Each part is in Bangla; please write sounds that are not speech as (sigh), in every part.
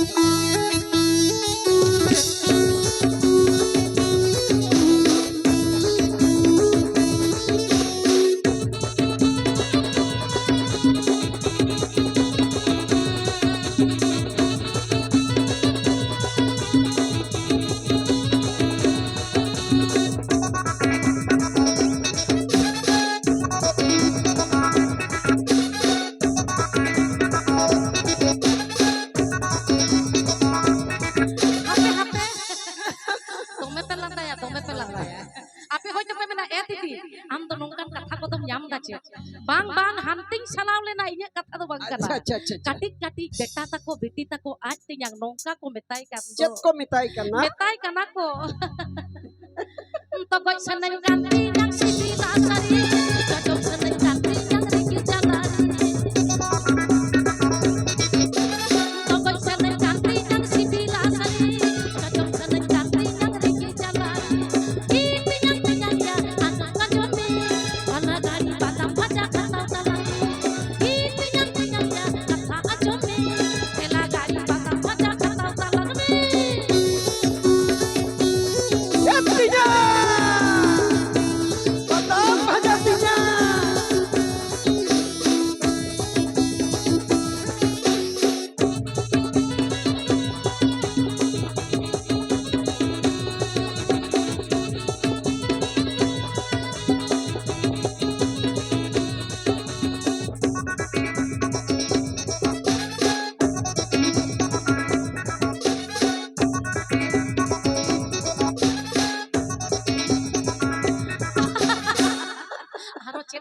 Música ᱢᱮᱱᱟ ᱮ ᱫᱤᱫᱤ ᱟᱢ ᱫᱚ ᱱᱚᱝᱠᱟᱱ ᱠᱟᱛᱷᱟ ᱠᱚᱫᱚᱢ ᱧᱟᱢ ᱫᱟ ᱪᱮ ᱵᱟᱝ ᱵᱟᱝ ᱦᱟᱱᱛᱤᱧ ᱪᱟᱞᱟᱣ ᱞᱮᱱᱟ ᱤᱧᱟᱹᱜ ᱠᱟᱛᱷᱟ ᱫᱚ ᱵᱟᱝ ᱠᱟᱱᱟ ᱟᱪᱪᱷᱟ ᱟᱪᱪᱷᱟ ᱟᱪᱪᱷᱟ ᱟᱪᱪᱷᱟ। ᱠᱟᱹᱴᱤᱡ ᱠᱟᱹᱴᱤᱡ ᱵᱮᱴᱟ ᱛᱟᱠᱚ ᱵᱤᱴᱤ ᱛᱟᱠᱚ ᱟᱡ ᱛᱮᱧᱟᱝ ᱱᱚᱝᱠᱟ ᱠᱚ ᱢᱮᱛᱟᱭ ᱠᱟᱱ ᱫᱚ ᱪᱮᱫ ᱠᱚ ᱢᱮᱛᱟᱭ ᱠᱟᱱᱟ ᱢᱮᱛᱟᱭ ᱠᱟᱱᱟ ᱠᱚ ᱛᱚᱜᱚᱡ ᱥᱟᱱᱟᱧ (laughs) ᱠᱟᱱ ᱛᱤᱧᱟᱹ ᱥᱤᱵᱤᱞᱟ ᱥᱟᱹᱨᱤ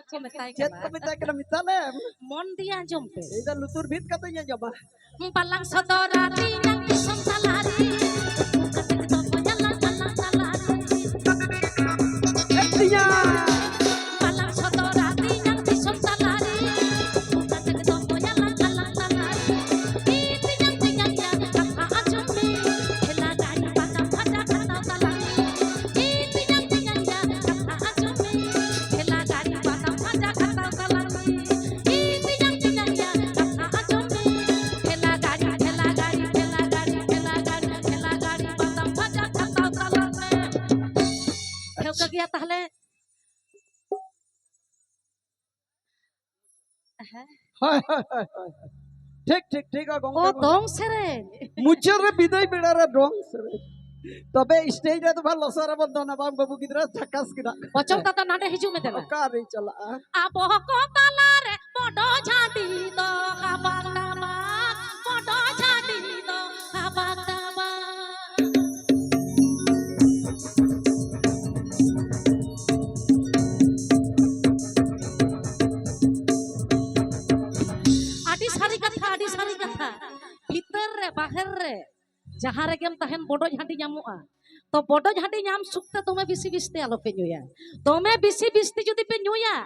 Jet kemintai kena mitalem. Mondia jompe. Ida lutur bit katanya coba. Mpalang saudara দিয়া তাহলে হ্যাঁ। ঠিক ঠিক ঠিক ও দং সেরে। মুচরে বিদায় বেড়ারে দং সেরে। তবে স্টেজে তো ভালো লসরা বন্ধ না বাম বাবু কিদরা ঝাকাস কিনা। বচল ᱡᱟᱦᱟᱸ ᱨᱮᱜᱮᱢ ᱛᱟᱦᱮᱱ ᱵᱚᱰᱚ ᱡᱷᱟᱹᱴᱤ ᱧᱟᱢᱚᱜᱼᱟ ᱛᱚ ᱵᱚᱰᱚ ᱡᱷᱟᱹᱴᱤ ᱧᱟᱢ ᱥᱩᱠᱛᱮ ᱫᱚᱢᱮ ᱵᱤᱥᱤ ᱵᱤᱥᱛᱮ ᱟᱞᱚᱯᱮ ᱧᱩᱭᱟ ᱫᱚᱢᱮ ᱵᱤᱥᱤ ᱵᱤᱥᱛᱤ ᱡᱩᱫᱤ ᱯᱮ ᱧᱩᱭᱟ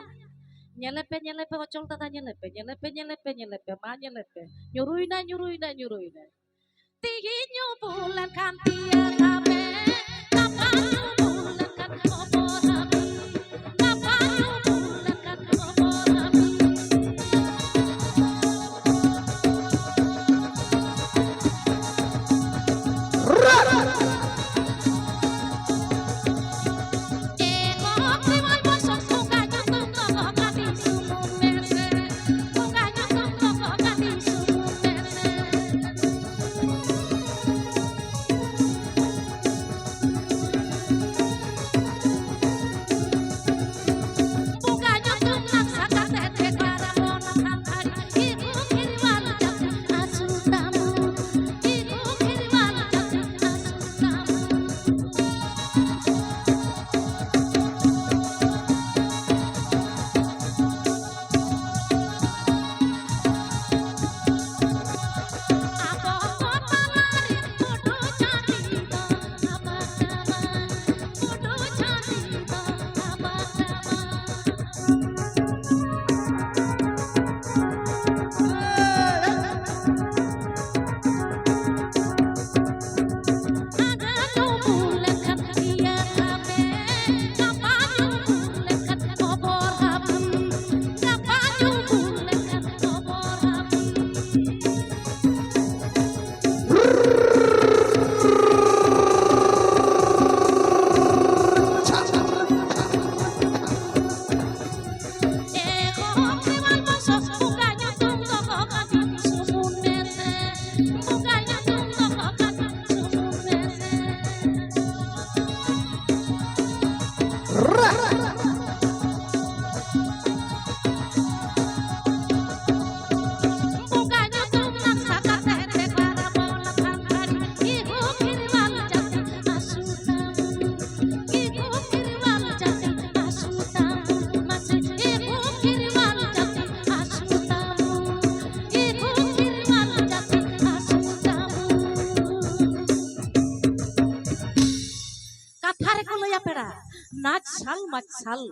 ᱧᱮᱞᱮᱯᱮ ᱧᱮᱞᱮᱯᱮ ᱚᱪᱚᱞ ᱫᱟᱫᱟ ᱧᱮᱞᱮᱯᱮ ᱧᱮᱞᱮᱯᱮ ᱧᱮᱞᱮᱯᱮ ᱧᱮᱞᱮᱯᱮ ᱢᱟ ᱧᱮᱞᱮᱯᱮ ᱧᱩᱨᱩᱭᱱᱟ ᱧᱩᱨᱩᱭᱱᱟ ᱧᱩᱨᱩᱭᱱᱟ ᱛᱤᱦᱤᱧ ᱧᱩ ᱵᱩᱞ ᱞᱮᱱᱠᱷᱟᱱ ᱛᱤᱭᱟᱹᱜᱟᱯᱮ hal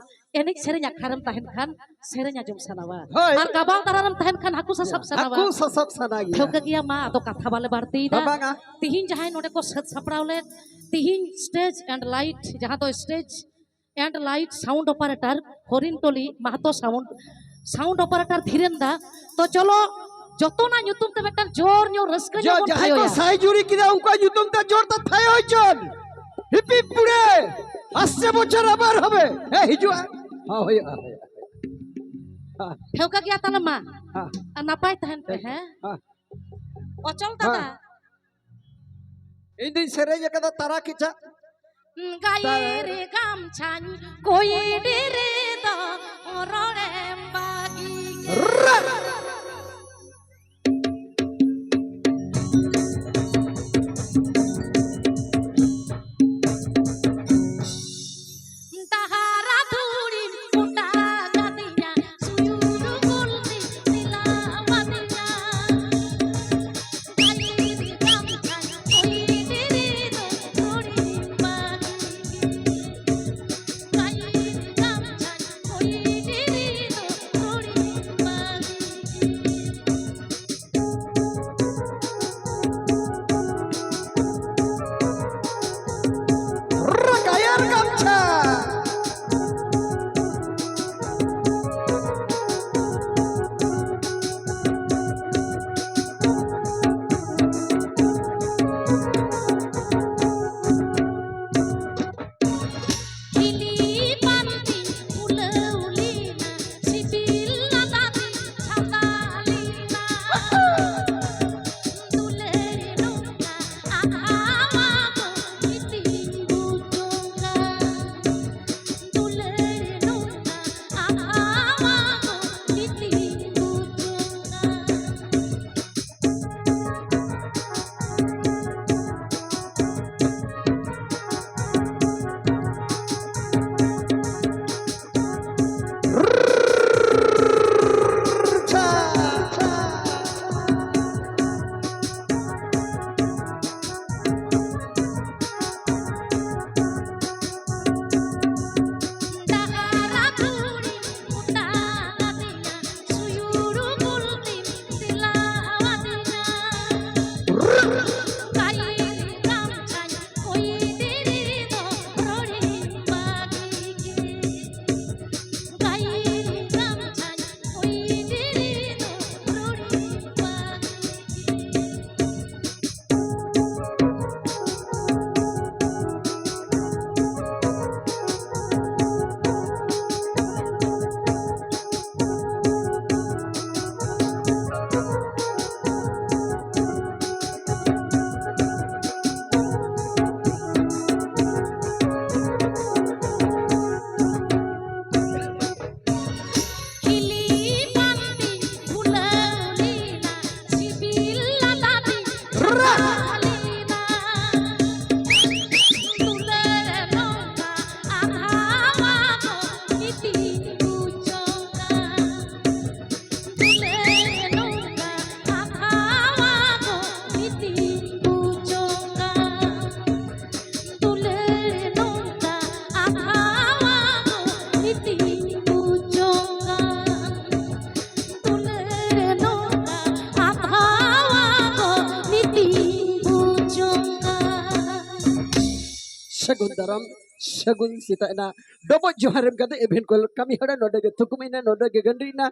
enik sering akharam tahan khan sering ajum sanawa ar kabang tararam tahan khan aku sasap sanawa aku sasap sanagi thok gya ma to katha bale barti da tihin jahay node ko sat sapra ole tihin stage and light jaha to stage and light sound operator horintoli mahato sound sound operator dhiren da to cholo যতনা নিয়তুম তে মেটার জোর নিয় রসক নিয় যাহাই তো সাই জুরি কিরা উকা নিয়তুম তে জোর তা থাই হইছন হিপিপ পুড়ে আসছে বছর আবার হবে। হ্যাঁ হিজুয়া হ্যাঁ হয়ে ঠেউকা গিয়া তাহলে মা। হ্যাঁ। আর না পাই তাহেন পে হ্যাঁ।, হ্যাঁ। অচল দাদা। হ্যাঁ। এই দিন সেরে যে কাদা তারা কিচা গায়ের গামছান কই রে দা রণে বাগি। ᱥᱟᱹᱜᱩᱱ ᱫᱟᱨᱟᱢ ᱥᱟᱹᱜᱩᱱ ᱥᱮᱛᱟᱜ ᱮᱱᱟ ᱰᱚᱵᱚᱜ ᱡᱚᱦᱟᱨᱮᱢ ᱠᱟᱛᱮ ᱮᱵᱷᱮᱱ ᱠᱚ ᱠᱟᱹᱢᱤ ᱦᱚᱨᱟ ᱱᱚᱰᱮ ᱜᱮ ᱛᱷᱩᱠᱩᱢᱮᱱᱟ ᱱᱚᱰᱮ ᱜᱮ ᱜᱟᱹᱰᱤᱱᱟ